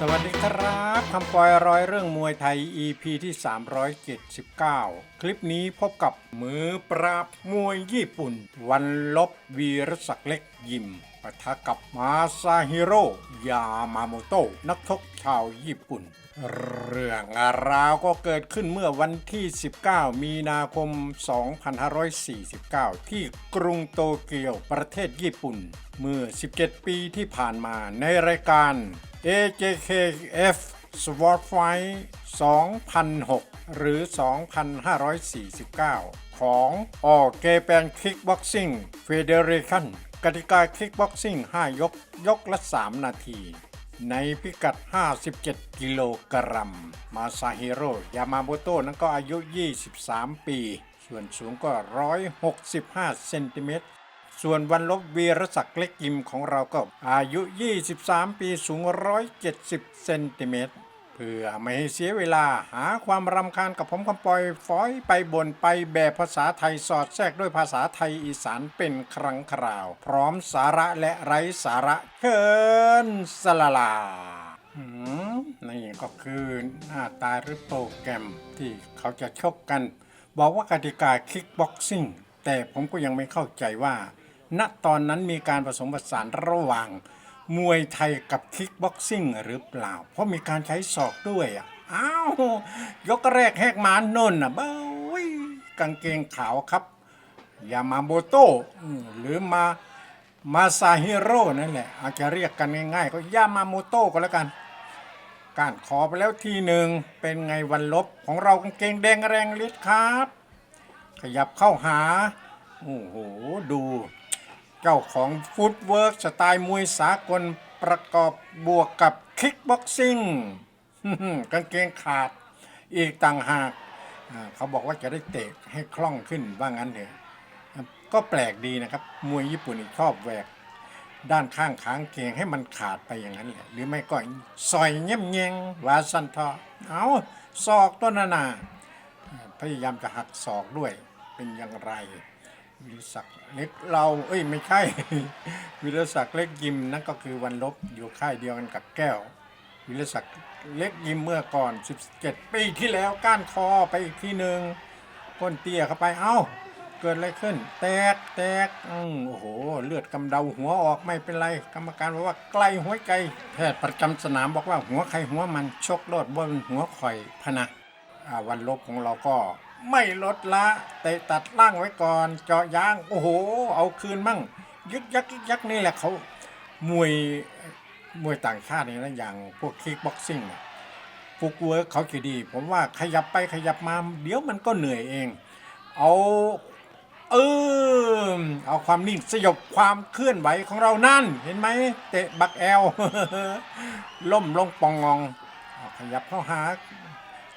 สวัสดีครับคำปอยร้อยเรื่องมวยไทย EP ที่ 379 คลิปนี้พบกับมือปราบมวยญี่ปุ่น วันลบวีรศักดิ์เล็กยิมปะทะกับมาซาฮิโร่ยามาโมโตะนักชกชาวญี่ปุ่น เรื่องราวก็เกิดขึ้นเมื่อวันที่ 19 มีนาคม 2549 ที่กรุงโตเกียวประเทศญี่ปุ่น เมื่อ 17 ปีที่ผ่านมาในรายการ AJKF Sword Fight 2006 หรือ 2549 ของออเกแปนคิกบ็อกซิ่งเฟเดเรชันกติกาคิกบ็อกซิ่ง 5 ยก ยกละ 3 นาที ในพิกัด 57 กิโลกรัม มาซาฮิโร่ยามาโมโตะนั้นก็อายุ 23 ปี ส่วนสูงก็ 165 เซนติเมตร ส่วนวันลบวีรศักดิ์เล็กยิมของเราก็อายุ 23 ปีสูง 170 เซนติเมตร เพื่อไม่ให้เสียเวลาหาความรำคาญกับผมคำปล่อยฟอยไปบนไปแบบภาษาไทยสอดแทรกด้วยภาษาไทยอีสานเป็นครั้งคราว พร้อมสาระและไร้สาระเคินสลาลาอืมนี่ก็คือหน้าตาหรือโปรแกรมที่เขาจะชกกัน บอกว่ากติกาคิกบ็อกซิ่ง แต่ผมก็ยังไม่เข้าใจว่า ณตอนนั้นมีการผสมผสานระหว่าง มวยไทยกับคิกบ็อกซิ่งหรือเปล่า เพราะมีการใช้ศอกด้วยอะอ้าวยกแรกแหกมานนนอะเบ้ยกางเกงขาวครับ ยามาโมโตะอืมหรือมามาซาฮิโร่นั่นแหละอาจจะเรียกกันง่ายๆ ก็ยามาโมโตะก็แล้วกันการขอไปแล้วทีหนึ่งเป็นไงวันลบของเรากางเกงแดงแรงฤทธิ์ครับ ขยับเข้าหา โอ้โห ดู เจ้าของฟุตเวิร์กสไตล์มวยสากลประกอบบวกกับคิกบ็อกซิ่งกางเกงขาดอีกต่างหากเขาบอกว่าจะได้เตะให้คล่องขึ้นว่างั้นเถอะก็แปลกดีนะครับ มวยญี่ปุ่นชอบแหวก ด้านข้างขางเกงให้มันขาดไปอย่างนั้นแหละ หรือไม่ก็ซอยเงี้ยมเงงวาสันทอเอาศอกต้นนานา พยายามจะหักศอกด้วยเป็นอย่างไรวิรศักดิ์เล็กเราเอ้ยไม่ใช่ วิรศักดิ์เล็กยิมนั่นก็คือวันลบอยู่ค่ายเดียวกันกับแก้ว วิรศักดิ์เล็กยิมเมื่อก่อน 17 ปีที่แล้วก้านคอไปอีกทีหนึ่งก้นเตี้ยเข้าไปเอ้า เกิดอะไรขึ้น แตกแตกอืมโอ้โห เลือดกำเดาหัวออกไม่เป็นไร กรรมการบอกว่าใกล้หัวใจแพทย์ประจำสนามบอกว่าหัวใครหัวมันชกโลดบนหัวข่อยพนะอ่า วันลบของเราก็ไม่ลดละเตะตัดล่างไว้ก่อน เจาะยาง โอ้โห เอาคืนมั่ง ยึกยักยึกยักนี่แหละเขามวยมวยต่างชาตินี่นะอย่างพวกคิกบ็อกซิ่งฟุกเวิร์กเขาจะดี ผมว่าขยับไปขยับมา เดี๋ยวมันก็เหนื่อยเอง เอาเออเอาความนิ่งสยบความเคลื่อนไหวของเรานั่น เห็นไหมเตะบักแอล ล่มลงปองงองขยับเข้าหา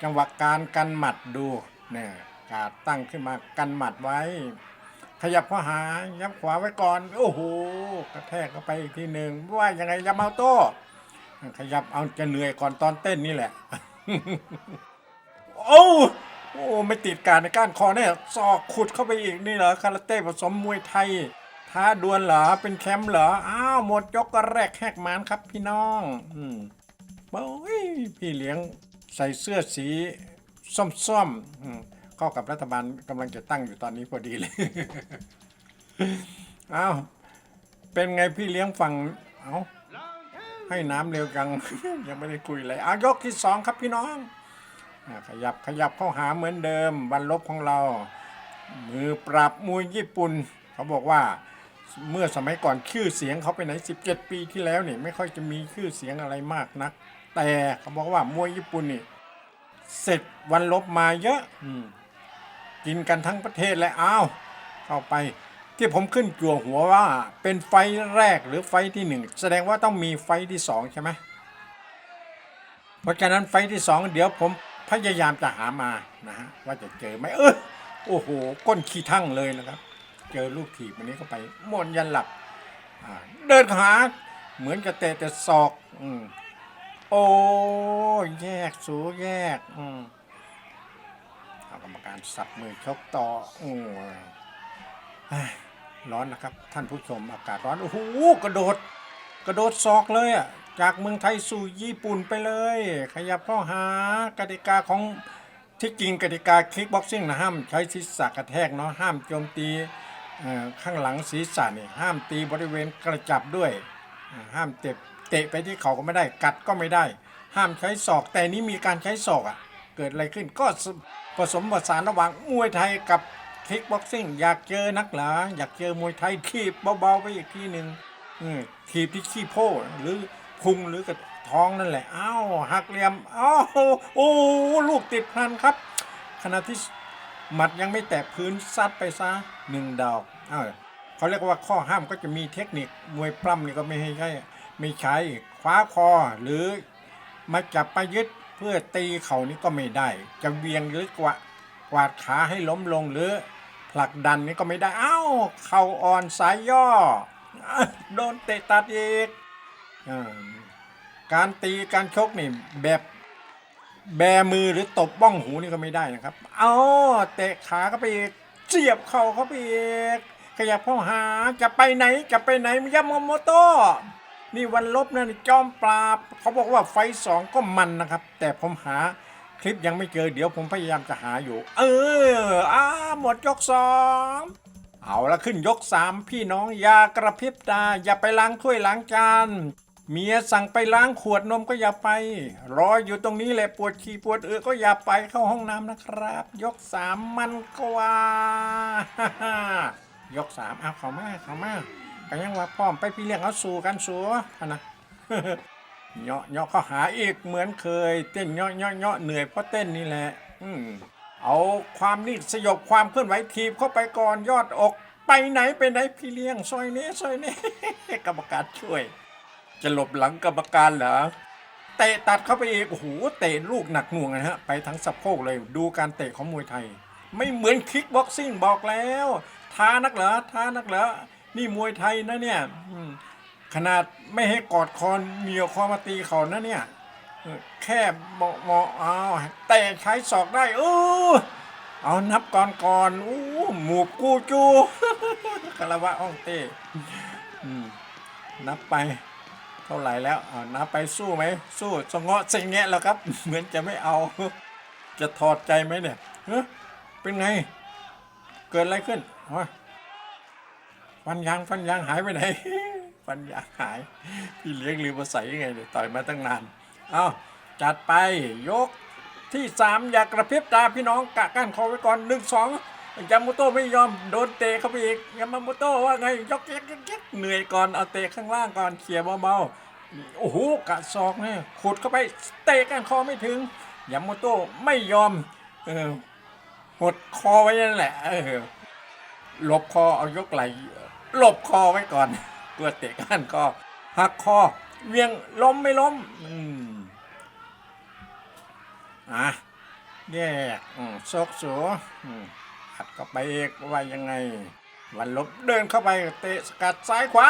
จังหวะการกันหมัดดูเนี่ยการตั้งขึ้นมากันหมัดไว้ ขยับเข้าหายับขวาไว้ก่อน โอ้โหกระแทกเข้าไปอีกทีหนึ่งว่ายังไงยามาโต้ขยับเอาจะเหนื่อยก่อนตอนเต้นนี่แหละ โอ้โอ้ไม่ติดการในก้านคอเนี่ยซอกขุดเข้าไปอีกนี่เหรอคาราเต้ผสมมวยไทยท้าดวลเหรอเป็นแคมป์เหรออ้าวหมดยกก็แรกแหกมานครับพี่น้อง อืมโอ้ยพี่เลี้ยง ใส่เสื้อสีส้มๆอืมเข้ากับรัฐบาลกำลังจะตั้งอยู่ตอนนี้พอดีเลย เอ้าเป็นไงพี่เลี้ยงฝั่งเอ้าให้น้ำเร็วจัง ยังไม่ได้คุยเลยอะยกที่สองครับพี่น้องอะขยับขยับเข้าหาเหมือนเดิมวันลบของเรา มือปราบมวยญี่ปุ่น เขาบอกว่าเมื่อสมัยก่อนชื่อเสียงเขาไปไหน 17 ปีที่แล้วนี่ไม่ค่อยจะมีชื่อเสียงอะไรมากนัก แต่เขาบอกว่ามวยญี่ปุ่นนี่เสร็จวันลบมาเยอะอืมกินกันทั้งประเทศเลยอ้าวเข้าไป ที่ผมขึ้นจั่วหัวว่า เป็นไฟท์แรกหรือไฟท์ที่หนึ่งแสดงว่าต้องมีไฟท์ที่สองใช่ไหมเพราะฉะนั้นไฟท์ที่สองเดี๋ยวผมพยายามจะหามานะฮะว่าจะเจอไหมเออโอ้โห ก้นขี้ทั้งเลยนะครับ เจอลูกถีบวันนี้เข้าไปหมนยันหลับอ่าเดินหาเหมือนจะเตะแต่ศอก อืม โอ้แยกสูแยก อืมเอากรรมการสับมือชกต่อโอ้ยร้อนนะครับ ท่านผู้ชมอากาศร้อน โอ้โหกระโดด กระโดดซอกเลยอะจากเมืองไทยสู่ญี่ปุ่นไปเลย ขยับเข้าหากติกาของที่จริงกติกาคิกบ็อกซิ่งนะห้ามใช้ศีรษะกระแทกเนาะห้ามโจมตีข้างหลังศีรษะนี่ห้ามตีบริเวณกระจับด้วย ห้ามเตะ เตะไปที่เขาก็ไม่ได้ กัดก็ไม่ได้ ห้ามใช้ศอก แต่นี้มีการใช้ศอกอะ เกิดอะไรขึ้นก็ผสมผสานระหว่างมวยไทยกับคิกบ็อกซิ่งอยากเจอนักหลาอยากเจอมวยไทยทีบเบาๆไปอีกทีหนึ่งอืมทีบที่ขี้โพหรือพุงหรือกระท้องนั่นแหละอ้าวหักเหลี่ยมอ้าวโอ้ลูกติดพันครับ ขณะที่หมัดยังไม่แตะพื้นซัดไปซะหนึ่งดอกอ้าวเขาเรียกว่าข้อห้ามก็จะมีเทคนิคมวยปล้ำนี่ก็ไม่ให้ใช่ ไม่ใช้คว้าคอหรือมาจับมายึดเพื่อตีเขานี่ก็ไม่ได้ จะเวียงหรือกวากวาดขาให้ล้มลงหรือ ผลักดันนี่ก็ไม่ได้อ้าวเข่าอ่อนสายย่อ โดนเตะตัดอีกอการตีการชกนี่แบบแบมือหรือตบบ้องหูนี่ก็ไม่ได้นะครับ เอาเตะขาเข้าไปอีกเสียบเข่าเข้าไปอีกขยับเข้าหาจะไปไหนจะไปไหนมิยามโมโต นี่วันลบนะนี่จอมปราบเขาบอกว่าไฟสองก็มันนะครับ แต่ผมหาคลิปยังไม่เจอเดี๋ยวผมพยายามจะหาอยู่ เอออ่าหมดยกสองเอาละขึ้นยกสามพี่น้องอย่ากระพริบตาอย่าไปล้างถ้วยล้างจานเมียสั่งไปล้างขวดนมก็อย่าไป รออยู่ตรงนี้แหละปวดขี้ปวดเออก็อย่าไปเข้าห้องน้ำนะครับ ยกสามมันกว่ายกสามเอาเขามาเขามา ก็ยังว่าพร้อมไปพี่เลี้ยงเอาสู่กันสัวนะเหาะเหาะเขาหาอีกเหมือนเคย เต้นเหาะเหาะเหาะเหนื่อยเพราะเต้นนี่แหละ อืมเอาความนิ่งสยบความเคลื่อนไหวทีบเข้าไปก่อนยอดอก ไปไหนไปไหนพี่เลี้ยงซอยนี้ซอยนี้กรรมการช่วย จะหลบหลังกรรมการเหรอเตะตัดเข้าไปอีกโอ้โหเตะลูกหนักหน่วงนะฮะไปทั้งสะโพกเลยดูการเตะของมวยไทย ไม่เหมือนคิกบ็อกซิ่งบอกแล้วท้านักเหรอท้านักเหรอ นี่มวยไทยนะเนี่ยขนาดไม่ให้กอดคอเหนียวคอมาตีเขานะเนี่ยแค่เหมาะเหมาเอาแต่ใช้ศอกได้เออเอานับก่อนก่อนอู้หมูกูจูคารวะอ่องเต้นับไปเท่าไหร่แล้วเอานับไปสู้ไหมสู้สงเงาะเสงแงะแล้วครับ เหมือนจะไม่เอา จะถอดใจไหมเนี่ยเฮ้ยเป็นไง เกิดอะไรขึ้นฮะ ฟันยางฟันยางหายไปไหน ฟันยางหาย พี่เลี้ยงลืมมาใส่ยังไงเนี่ยต่อยมาตั้งนาน เอาจัดไปยกที่สามอย่ากระพริบตาพี่น้องกะก้านคอไว้ก่อนหนึ่งสองยามุโตะไม่ยอมโดนเตะเข้าไปอีกยามามุโตะว่าไงยกเย็กยกเย็กเหนื่อยก่อนเอาเตะข้างล่างก่อนเขี่ยเบาๆโอ้โหกะศอกเนี่ยขุดเข้าไปเตะก้านคอไม่ถึงยามุโตะไม่ยอมเออหดคอไว้นั่นแหละเออหลบคอเอายกไหล หลบคอไว้ก่อนกลัวเตะก้านคอหักคอเวียงล้มไม่ล้ม อืมอะแยกอืมซกสูอัดเข้าไปเอกว่ายังไง วันลบเดินเข้าไปเตะสกัดซ้ายขวา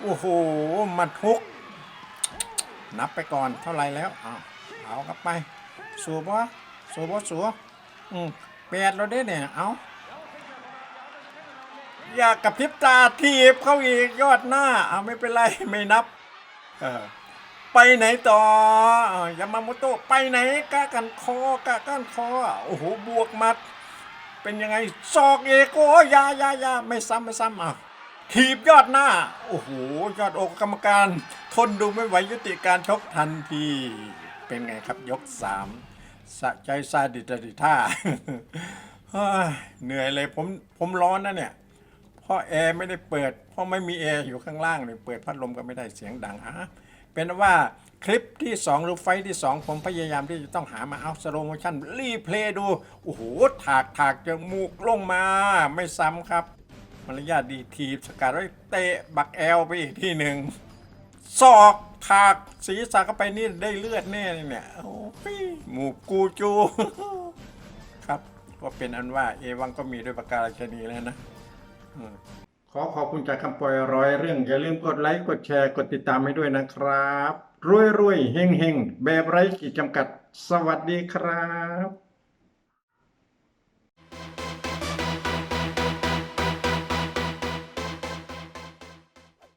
โอ้โห มันทุก นับไปก่อนเท่าไหรแล้ว เอาเอากลับไป สูบวะสูบวะสูบอืมแปดเราได้เนี่ย เอา อยากกระพริบตาทีบเข้าอีกยอดหน้าเอาไม่เป็นไรไม่นับ เออไปไหนต่ออยามาโมโตะไปไหนกะกันคอกะกันคอโอ้โหบวกมัด เป็นยังไงศอกเอกโอ้ยายายาไม่ซ้ำไม่ซ้ำอะถีบยอดหน้า โอ้โหยอดอกกรรมการ ทนดูไม่ไหวยุติการชกทันที เป็นไงครับยกสามสะใจซาดิดดิท่าเหนื่อยเลยผมผมร้อนนะเนี่ย เพราะแอร์ไม่ได้เปิด เพราะไม่มีแอร์อยู่ข้างล่างเลยเปิดพัดลมก็ไม่ได้เสียงดังอะเป็นว่าคลิปที่2หรือไฟที่ 2 ผมพยายามที่จะต้องหามาเอาสโลโมชั่นรีเพลย์ดู โอ้โห ถากถากจมูกลงมาไม่ซ้ำครับ มารยาทดีทีบสกัดไว้เตะบักแอลไปอีกที่หนึ่งศอกถากศีรษะเข้าไปนี่ได้เลือดแน่เลยเนี่ยโอ้ยหมูกูจู ครับ ก็เป็นอันว่าเอวังก็มีด้วยประการชนีแล้วนะ ขอขอบคุณจากคำปล่อยร้อยเรื่อง อย่าลืมกดไลค์ กดแชร์ กดติดตามให้ด้วยนะครับ รวยรวยเฮงเฮงแบบไร้ขีดจำกัด สวัสดีครับ